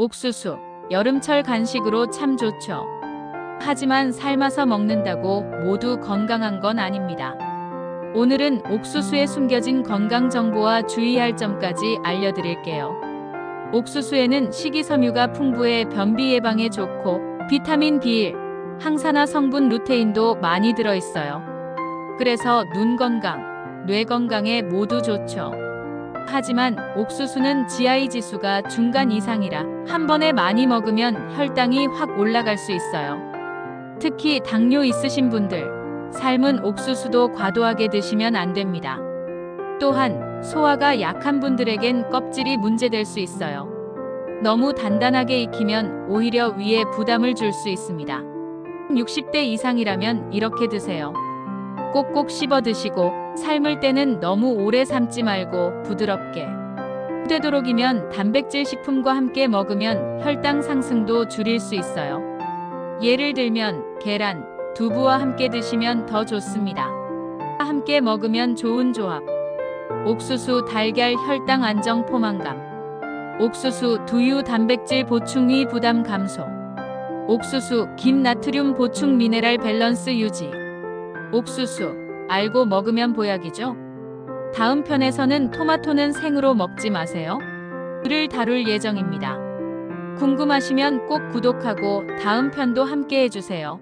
옥수수, 여름철 간식으로 참 좋죠. 하지만 삶아서 먹는다고 모두 건강한 건 아닙니다. 오늘은 옥수수에 숨겨진 건강 정보와 주의할 점까지 알려드릴게요. 옥수수에는 식이섬유가 풍부해 변비 예방에 좋고 비타민 B1, 항산화 성분 루테인도 많이 들어있어요. 그래서 눈 건강, 뇌 건강에 모두 좋죠. 하지만 옥수수는 GI 지수가 중간 이상이라 한 번에 많이 먹으면 혈당이 확 올라갈 수 있어요. 특히 당뇨 있으신 분들, 삶은 옥수수도 과도하게 드시면 안 됩니다. 또한 소화가 약한 분들에겐 껍질이 문제될 수 있어요. 너무 단단하게 익히면 오히려 위에 부담을 줄 수 있습니다. 60대 이상이라면 이렇게 드세요. 꼭꼭 씹어 드시고 삶을 때는 너무 오래 삶지 말고 부드럽게. 되도록이면 단백질 식품과 함께 먹으면 혈당 상승도 줄일 수 있어요. 예를 들면 계란, 두부와 함께 드시면 더 좋습니다. 함께 먹으면 좋은 조합. 옥수수 달걀 혈당 안정 포만감. 옥수수 두유 단백질 보충 위 부담 감소. 옥수수 김 나트륨 보충 미네랄 밸런스 유지. 옥수수 알고 먹으면 보약이죠. 다음 편에서는 토마토는 생으로 먹지 마세요. 를 다룰 예정입니다. 궁금하시면 꼭 구독하고 다음 편도 함께 해주세요.